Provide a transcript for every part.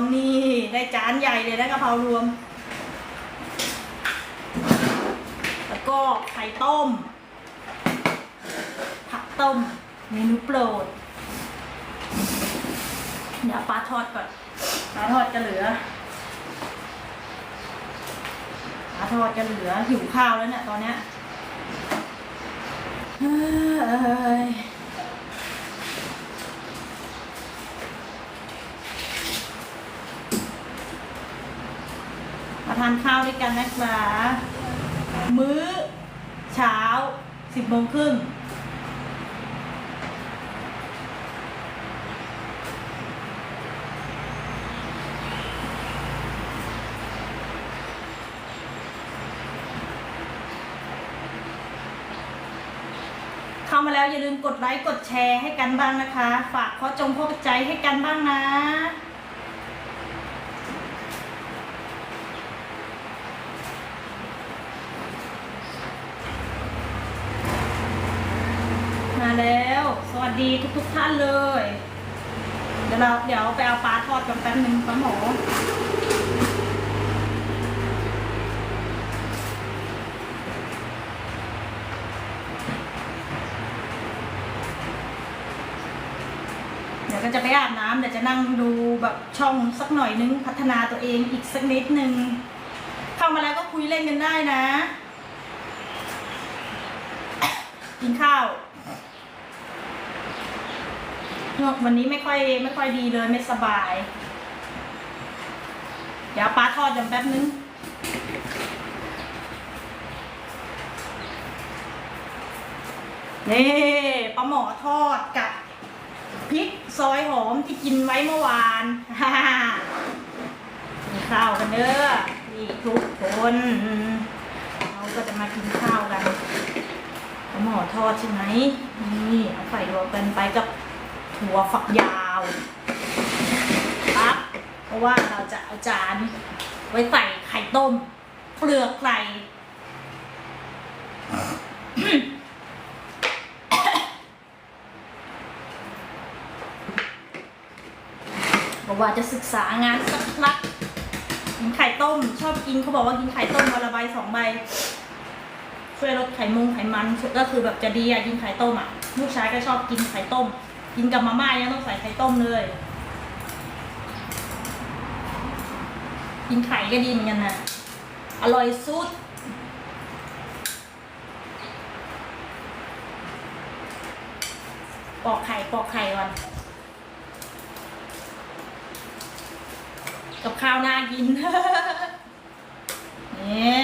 มนี่ได้จานใหญ่เลยนะกะเพรารวม แล้วก็ไข่ต้ม ผักต้มเมนูโปรด เดี๋ยวปลาทอดก่อนปลาทอดจะเหลือปลาทอดจะเหลือหิวข้าวแล้วเนี่ยตอนเนี้ยเฮ้ยมา ทานข้าวด้วยกันนะคะมื้อเช้าสิบโมงครึ่งเข้ามาแล้วอย่าลืมกดไลค์กดแชร์ให้กันบ้างนะคะ ฝากข้อจงข้อใจให้กันบ้างนะ มาแล้ว ส วัสดีทุกท่านเลย เดี๋ยวเราเดี๋ยวไปเอาปลาทอดกันแป๊บนึงปลาหมอเดี๋ยวก็จะไปอาบน้ำเดี๋ยวจะนั่งดูแบบช่องสักหน่อยนึงพัฒนาตัวเองอีกสักนิดนึงเข้ามาแล้วก็คุยเล่นกันได้นะ กินข้าว วันนี้ไม่ค่อยไม่ค่อยดีเลยไม่สบาย เดี๋ยวปลาทอดจำแป๊บนึงนี่ปลาหมอทอดกับพริกซอยหอมที่กินไว้เมื่อวานฮ่ากินข้าวกันเด้อนี่ทุกคนเราก็จะมากินข้าวกันปลาหมอทอดใช่ไหมนี่เอาใส่รวมกันไปกับ ถั่วฝักยาวปั๊บเพราะว่าเราจะเอาจานไว้ใส่ไข่ต้ม เปลือกไก่บอกว่าจะศึกษางานสักพักกินไข่ต้ม ชอบกินเขาบอกว่ากินไข่ต้มวันละใบสองใบช่วยลดไขมงไขมันก็คือแบบจะดีอะกินไข่ต้มอะลูกชายก็ชอบกินไข่ต้ม กินกับมาม่ายังต้องใส่ไข่ต้มเลย กินไข่ก็ดีเหมือนกันนะอร่อยสุดปอกไข่ปอกไข่ก่อนกับข้าวน่ากิน นี่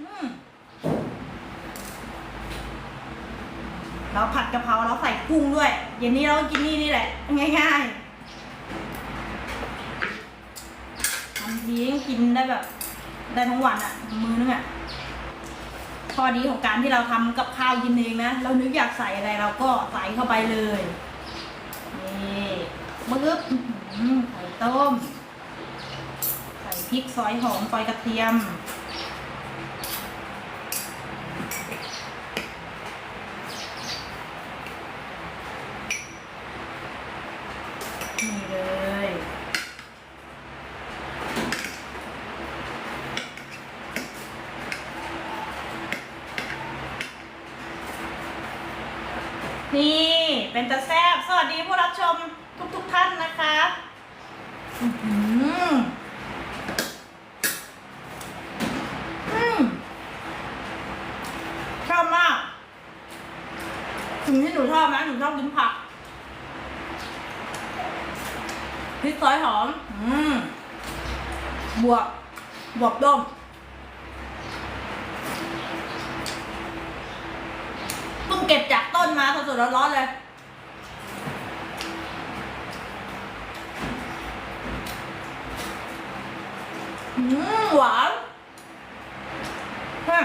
อืมเราผัดกะเพราเราใส่ กุ้งด้วยเย็นนี้เราก็กินนี่นี่แหละ ง่ายๆทำทีก็กินได้แบบ ได้ทั้งวันอะ่ะ มือนึงอะ่ะข้อดีของการที่เราทำกับข้าวกินเองนะ เรานึกอยากใส่อะไรเราก็ใส่เข้าไปเลยนี่ปึ๊บไข่ต้ม ใส่พริกซอยหอมซอยกระเทียม นี่เลย นี่เป็นตาแซบสวัสดีผู้รับชมทุกๆทท่านนะคะอื้อหืออืมชอบมาก สิ่งที่หนูชอบนะหนูชอบกินผักพริกซอยหอม อืม บวก บวกด้มเพิ่งเก็บจากต้นมาสดๆร้อนๆเลย อืม หวานฮะ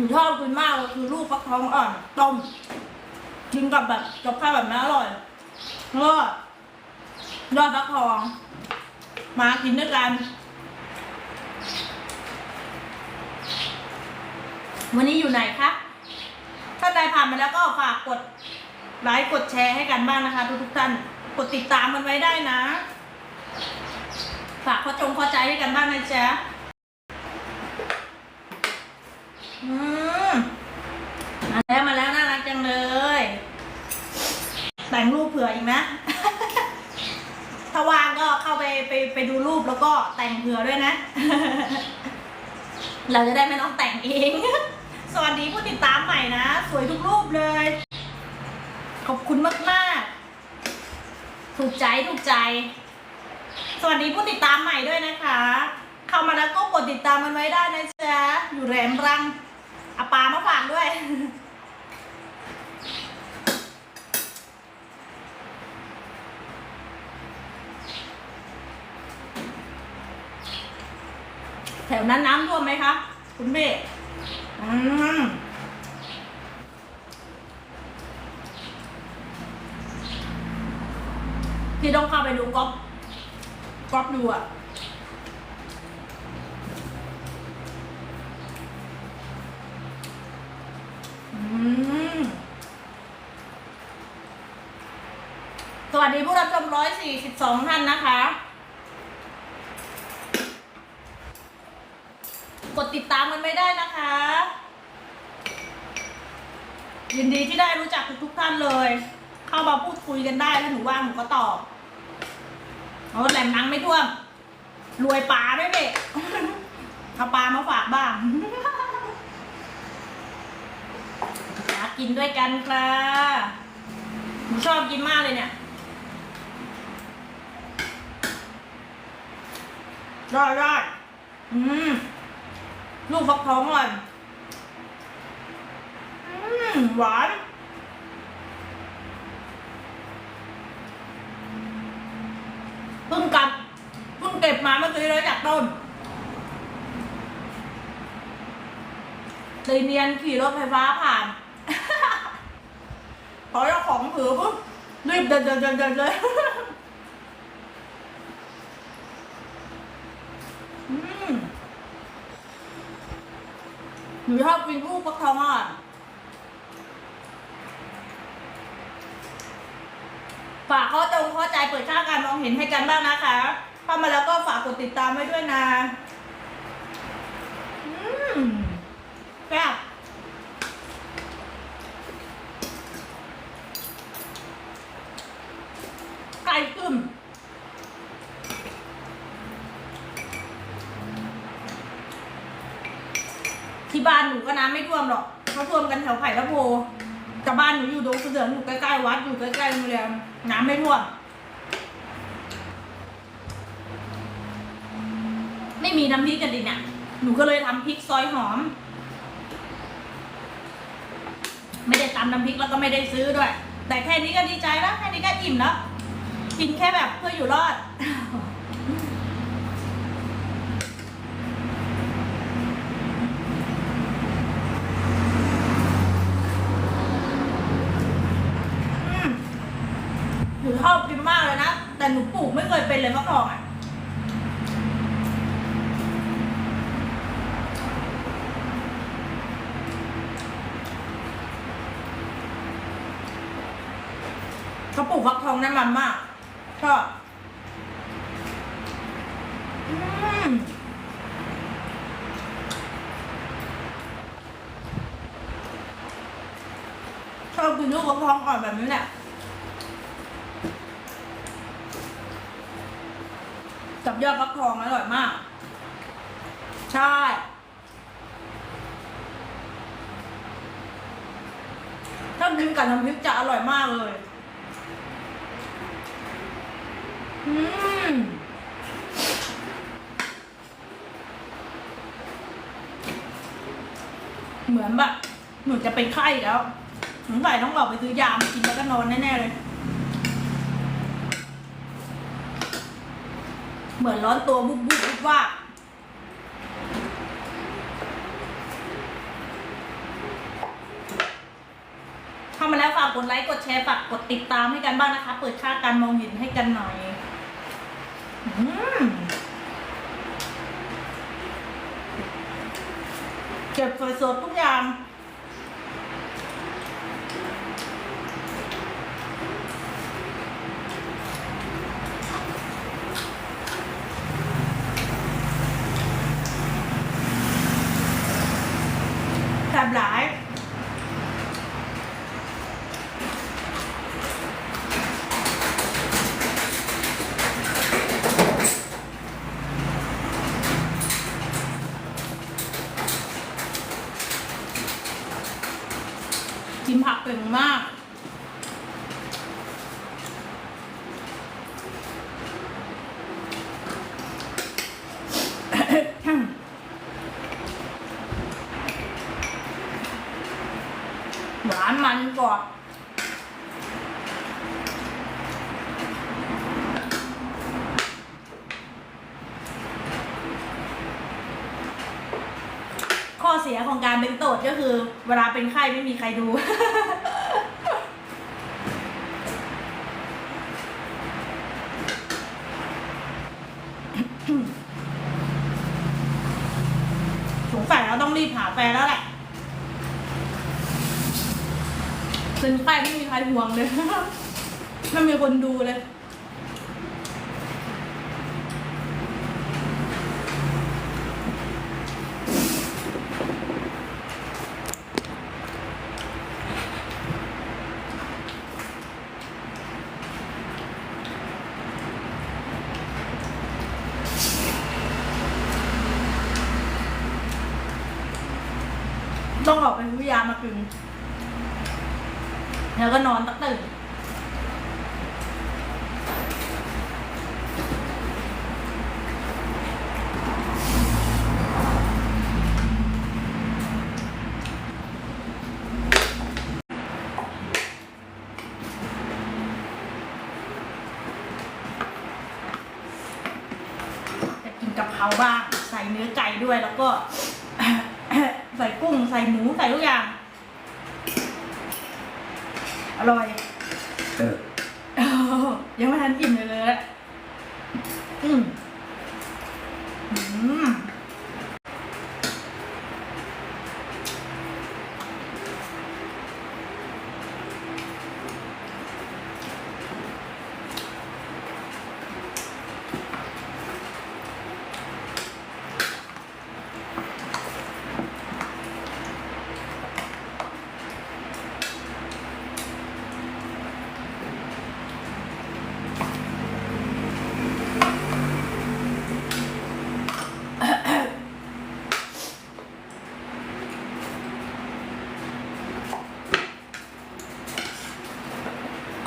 นูชอบกินมากเลยคือลูกฟักทองอ่อนต้มกินกับแบบกับข้าวแบบนี้อร่อยแล้วก็ยอดฟักทอง มากินด้วยกัน วันนี้อยู่ไหนคะถ้าใดผ่านมาแล้วก็ฝากกดไลค์กดแชร์ให้กันบ้างนะคะ ทุกทุกๆท่านกดติดตามมันไว้ได้นะ ฝากข้อจงข้อใจให้กันบ้างนะจ๊ะ อืมมาแล้วมาแล้วน่ารักจังเลย แต่งรูปเผื่ออีกนะ ถ้าว่างก็เข้าไปไปไปดูรูปแล้วก็แต่งเผื่อด้วยนะ เราจะได้ไม่ต้องแต่งเอง สวัสดีผู้ติดตามใหม่นะ สวยทุกรูปเลย ขอบคุณมาก ๆ ถูกใจถูกใจ สวัสดีผู้ติดตามใหม่ด้วยนะคะ เข้ามาแล้วก็กดติดตามมันไว้ได้นะจ๊ะ อยู่แรมรัง เอาปลามาฝากด้วย แถวนั้นน้ำท่วมไหมคะ คุณเบ้อืมพี่ต้องเข้าไปดูก๊อปก๊อปดูอะ สวัสดีผู้รับชมร้อยสี่สิบสองท่านนะคะ กดติดตามมันไม่ได้นะคะ ยินดีที่ได้รู้จักทุกท่านเลย เข้ามาพูดคุยกันได้ถ้าหนูว่างหนูก็ตอบเอาแหลมนังไม่ท่วม รวยปลาด้วยเด็กเอาปลามาฝากบ้าง มา กินด้วยกันค่ะหนูชอบกินมากเลยเนี่ยรอดรอดอืมลูกฟักทองอร่อยอืมหวานเพิ่งกับเพิ่งเก็บมาเมื่อกี้เลยจากต้นเลยเนียนขี่รถไฟฟ้าผ่าน พอเจ้าของถือปุ๊บรีบเดินเดินเดินเดินเลยหนูชอบกินลูกฟักทองอะฝากข้อจงข้อใจเปิดค่าการมองเห็นให้กันบ้างนะคะเข้ามาแล้วก็ฝากกดติดตามไว้ด้วยนะ อืมแซ่บไก่กึ่ม ที่บ้านหนูก็น้ำไม่ท่ วมหรอกเขาท่วมกันแถวไผ่ละโพกับบ้านหนูอยู่ดงเสือนอยู่ใกล้ๆวัดอยู่ใกล้ๆโรงเรียนน้ำไม่ท่วม ไม่มีน้ำพริกกันดิเนี่ยหนูก็เลยทำพริกซอยหอม ไม่ได้ตำน้ำพริกแล้วก็ไม่ได้ซื้อด้วย แต่แค่นี้ก็ดีใจแล้วแค่นี้ก็อิ่มแล้วกินแค่แบบเพื่ออยู่รอด อืมหนูชอบกินมากเลยนะ แต่หนูปลูกไม่เคยเป็นเลยมะกอกอะเขาปลูกฟักทองนั่นมันมากชอบอืมชอบกินลูกฟักทองอ่อนแบบนี้แหละ ยอดฟักทองอร่อยมาก ใช่ถ้ากินกับน้ำพริกจะอร่อยมากเลยอืมเหมือนแบบหนูจะเป็นไข้แล้วสงสัยต้องออกไปซื้อยามากินแล้วก็นอนแน่ๆเลย เหมือนร้อนตัวบุบบุบบุบว่าเข้ามาแล้วฝากกดไลค์กดแชร์ฝากกดติดตามให้กันบ้างนะคะ เปิดค่าการมองเห็นให้กันหน่อยอืมเก็บสวยๆทุกอย่าง หวานมันกรอบข้อเสียของการเป็นโสดก็คือ เวลาเป็นไข้ไม่มีใครดู สงสัยเราต้องรีบหาแฟนแล้วแหละ เป็นใครไม่มีใครห่วงเลย ไม่มีคนดูเลย ต้องออกไปซื้อยามากิน แล้วก็นอนตักตื่น จะกินกับ เขาบ้าง ใส่เนื้อไก่ด้วยแล้วก็ ใส่กุ้งใส่หมูใส่ทุกอย่าง อร่อย เอออ้าวยังไม่ทันกินเลย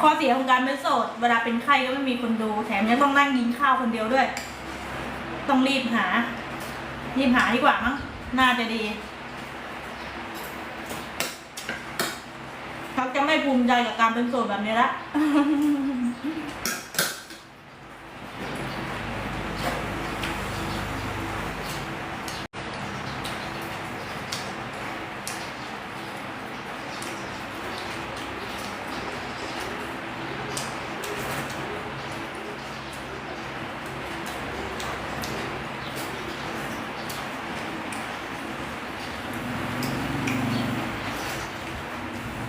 ข้อเสียของการเป็นโสด เวลาเป็นไข้ก็ไม่มีคนดู แถมยังต้องนั่งกินข้าวคนเดียวด้วย ต้องรีบหา รีบหาดีกว่ามั้ง น่าจะดี เขาจะไม่ภูมิใจกับการเป็นโสดแบบนี้ละ เ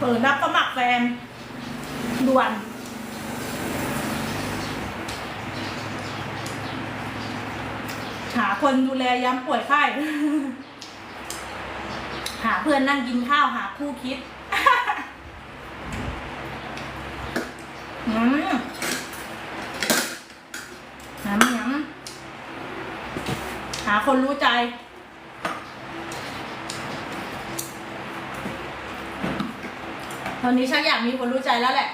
ปิดรับสมัครแฟนด่วนหาคนดูแลย้ำป่วยไข้ หาเพื่อนนั่งกินข้าวหาคู่คิดอืมน้ำน้ำหาคนรู้ใจ ตอนนี้ชักอยากมีคนรู้ใจแล้วแหละ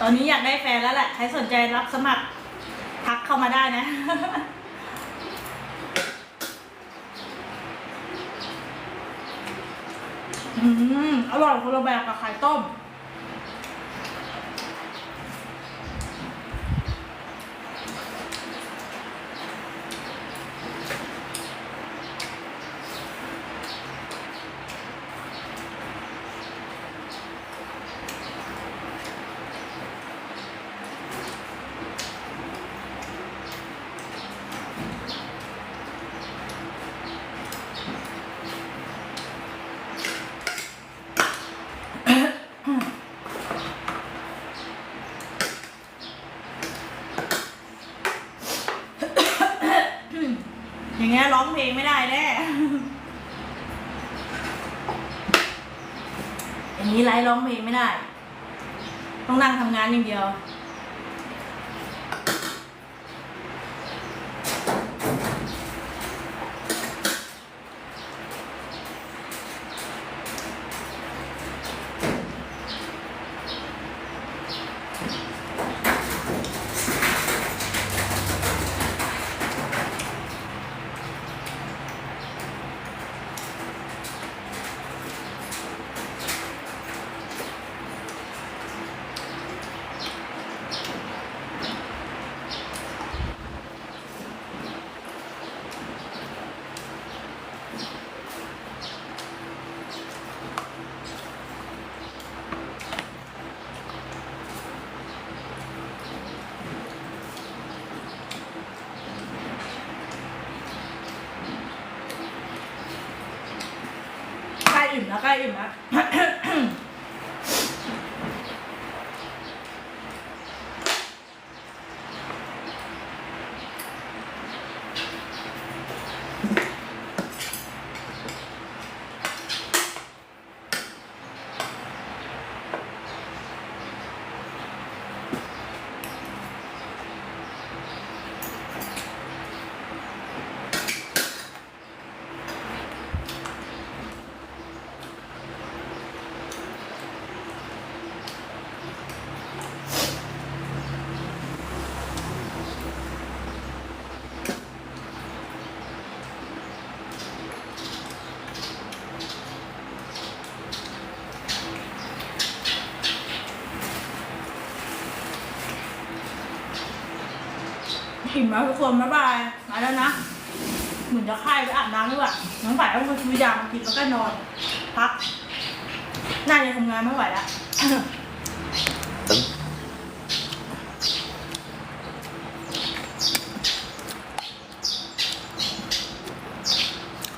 ตอนนี้อยากได้แฟนแล้วแหละ ใครสนใจรับสมัครทักเข้ามาได้นะ เอืมอร่อยคนละแบบกับไข่ต้ม อย่างเงี้ยร้องเพลงไม่ได้แน่อย่างนี้ไลฟ์ร้องเพลงไม่ได้ ต้องนั่งทำงานอย่างเดียว ใกล้อิ่มแล้วใกล้อิ่มแล้ว อิ่มแล้วทุกคนบ๊ายบายมาแล้วนะ เหมือนจะไข้ไปอาบน้ำด้วยน้องฝ่ายต้องมาซื้อยามากินแล้วก็นอน พัก น่าจะทำงานไม่ไหวแล้ว